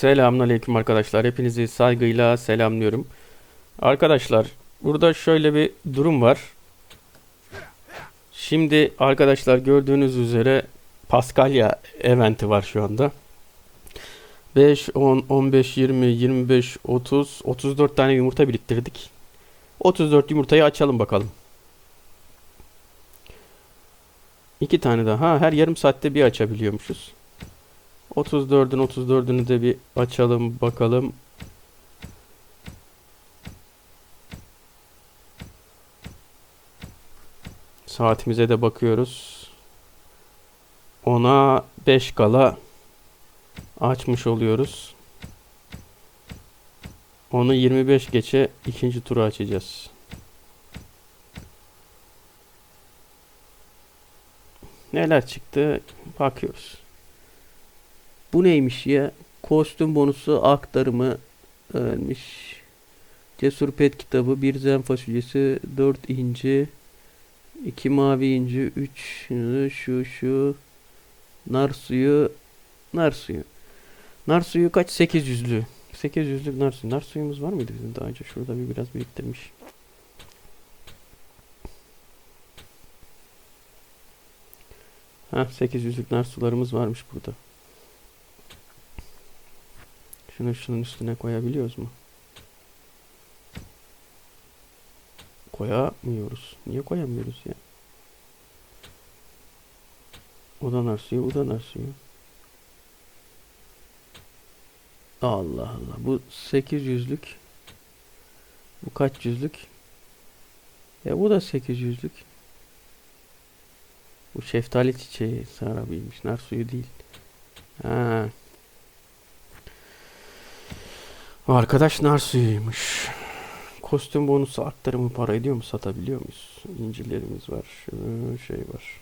Selamünaleyküm arkadaşlar. Hepinizi saygıyla selamlıyorum. Arkadaşlar, burada şöyle bir durum var. Şimdi arkadaşlar gördüğünüz üzere Paskalya eventi var şu anda. 5, 10, 15, 20, 25, 30, 34 tane yumurta biriktirdik. 34 yumurtayı açalım bakalım. İki tane daha. Her yarım saatte bir açabiliyormuşuz. 34'ün 34'ünü de bir açalım bakalım. Saatimize de bakıyoruz. Ona 5 kala açmış oluyoruz. Onu 25 geçe ikinci turu açacağız. Neler çıktı bakıyoruz. Bu neymiş ya? Kostüm bonusu aktarımı ölmüş. Cesur Pet kitabı, bir zen fasulyesi, 4 inci, 2 mavi inci, 3 şu şu nar suyu, nar suyu. Nar suyu kaç? 800'lü. 800'lük nar suyu. Nar suyumuz var mıydı bizim daha önce? Şurada bir biraz biriktirmiş. Ha 800'lük nar sularımız varmış burada. Şunu şunun üstüne koyabiliyoruz mu? Koyamıyoruz. Niye koyamıyoruz ya? O da nar suyu, o da nar suyu. Allah Allah. Bu 800'lük. Bu kaç yüzlük? Ya bu da 800'lük. Bu şeftali çiçeği sarabıymış. Nar suyu değil. Ha. Arkadaş nar suyuymuş. Kostüm bonusu aktarımı para ediyor mu? Satabiliyor muyuz? İncilerimiz var. Şey var.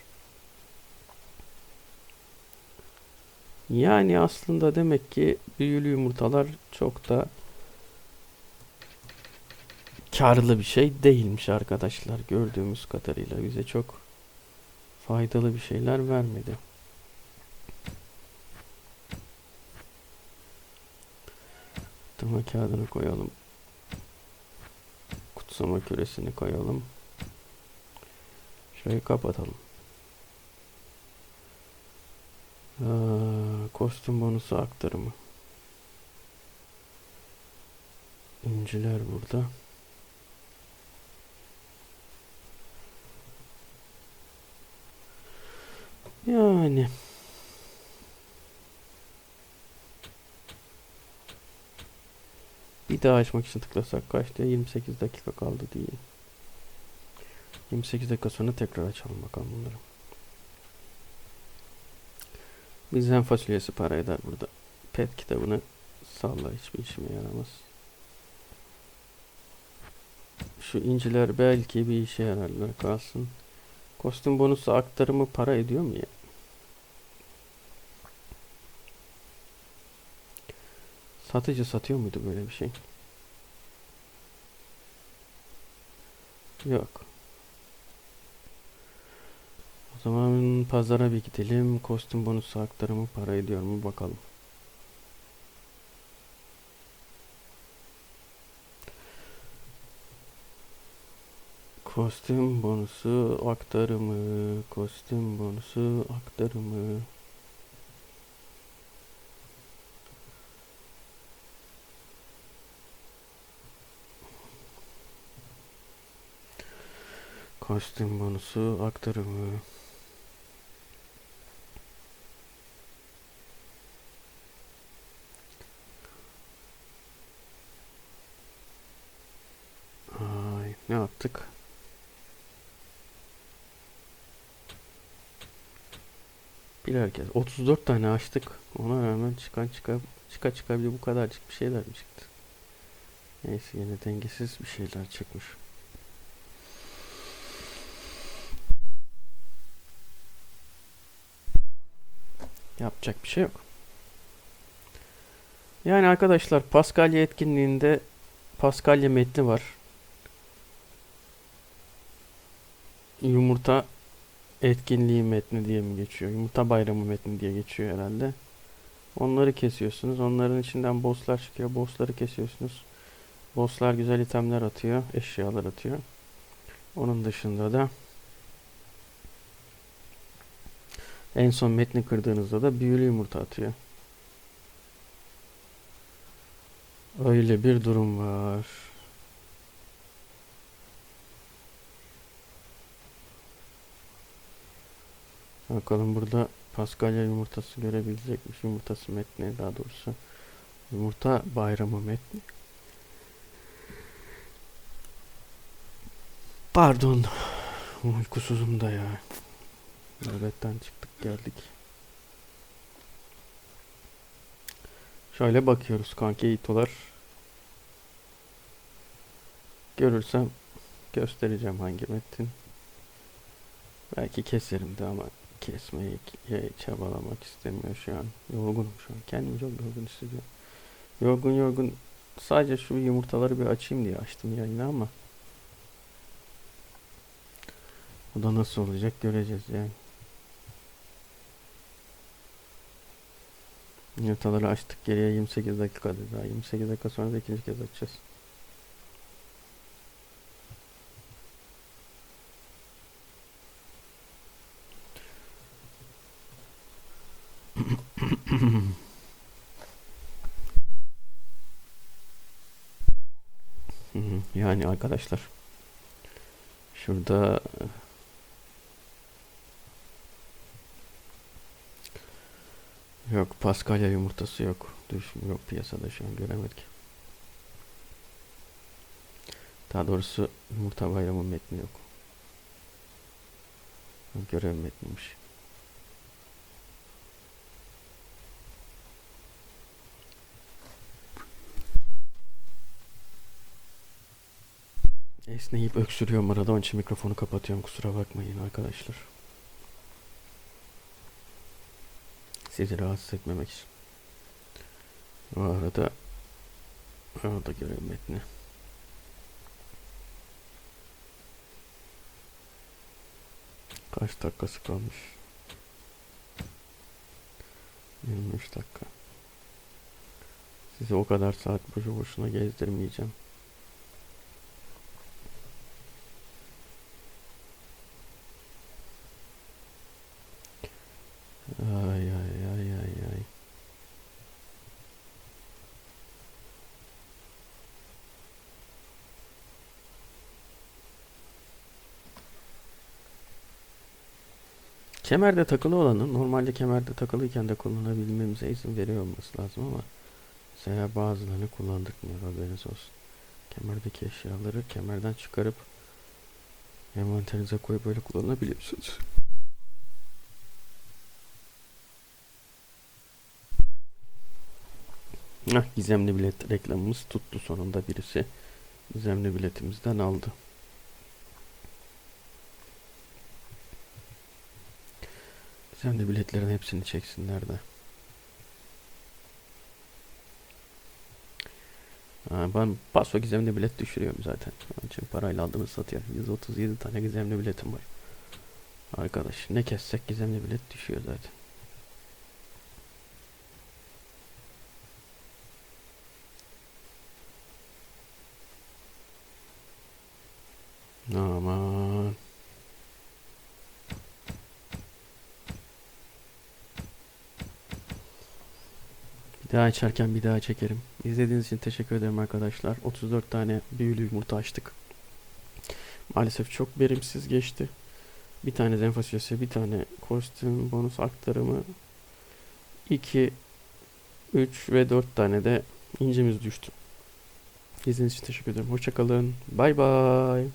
Yani aslında demek ki büyülü yumurtalar çok da karlı bir şey değilmiş arkadaşlar. Gördüğümüz kadarıyla bize çok faydalı bir şeyler vermedi. Kutlama kağıdını koyalım. Kutsama küresini koyalım. Şurayı kapatalım. Aa, kostüm bonusu aktarımı. İnciler burada. Yani bir daha açmak için tıklasak kaçta? 28 dakika kaldı değil. 28 dakika sonra tekrar açalım bakalım bunları. Bizden fasulyesi para eder burada. Pet kitabını salla hiçbir işime yaramaz. Şu inciler belki bir işe yararlar kalsın. Kostüm bonusu aktarımı para ediyor mu ya? Satıcı satıyor muydu böyle bir şey? Yok. O zaman pazara bir gidelim. Kostüm bonusu aktarımı para ediyor mu bakalım. Kostüm bonusu aktarımı, kostüm bonusu aktarımı. Kostüm bonusu aktarımı. Ay, ne yaptık? Birer kez. 34 tane açtık. Ona rağmen çıkan çıka çıka çıka bir de bu kadarcık bir şeyler mi çıktı? Neyse yine dengesiz bir şeyler çıkmış. Yapacak bir şey yok. Yani arkadaşlar Paskalya etkinliğinde Paskalya metni var. Yumurta etkinliği metni diye mi geçiyor? Yumurta bayramı metni diye geçiyor herhalde. Onları kesiyorsunuz. Onların içinden bosslar çıkıyor. Bossları kesiyorsunuz. Bosslar güzel itemler atıyor. Eşyalar atıyor. Onun dışında da en son metni kırdığınızda da büyülü yumurta atıyor. Öyle bir durum var. Bakalım burada Paskalya yumurtası görebilecekmiş. Yumurtası metni daha doğrusu. Yumurta bayramı metni. Pardon. Uykusuzum da ya. Nöbetten çıktık geldik. Şöyle bakıyoruz kanki itolar. Görürsem göstereceğim hangi metin. Belki keserim de ama kesmeyi ki- çabalamak istemiyor şu an. Yorgunum şu an. Kendimi çok yorgun hissediyorum. Yorgun yorgun sadece şu yumurtaları bir açayım diye açtım yayını ama bu da nasıl olacak göreceğiz yani. Yumurtaları açtık geriye 28 dakika daha. 28 dakika sonra da ikinci kez açacağız. Yani arkadaşlar şurada yok Paskalya yumurtası yok. Düşün yok piyasada şu an göremedik. Daha doğrusu yumurta bayramı metni yok. Görev metniymiş. Esneyip öksürüyorum arada onun için mikrofonu kapatıyorum kusura bakmayın arkadaşlar. Sizi rahatsız etmemek için. O arada arada görev metni. Kaç dakikası kalmış? 23 dakika. Sizi o kadar saat boşu boşuna gezdirmeyeceğim. Kemerde takılı olanın normalde kemerde takılıyken de kullanabilmemize izin veriyor olması lazım ama mesela bazılarını kullandırmıyor haberiniz olsun. Kemerdeki eşyaları kemerden çıkarıp envanterinize koyup böyle kullanabiliyorsunuz. Hah, gizemli bilet reklamımız tuttu sonunda birisi. Gizemli biletimizden aldı. Gizemli biletlerin hepsini çeksinler de. Ben paso gizemli bilet düşürüyorum zaten. Onun için parayla aldığını satıyorum. 137 tane gizemli biletim var. Arkadaş ne kessek gizemli bilet düşüyor zaten. Aman. Daha açarken bir daha çekerim. İzlediğiniz için teşekkür ederim arkadaşlar. 34 tane büyülü yumurta açtık. Maalesef çok verimsiz geçti. Bir tane zen fasulyesi, bir tane kostüm bonus aktarımı, 2, 3 ve 4 tane de incimiz düştü. İzlediğiniz için teşekkür ederim. Hoşçakalın. Bay bay.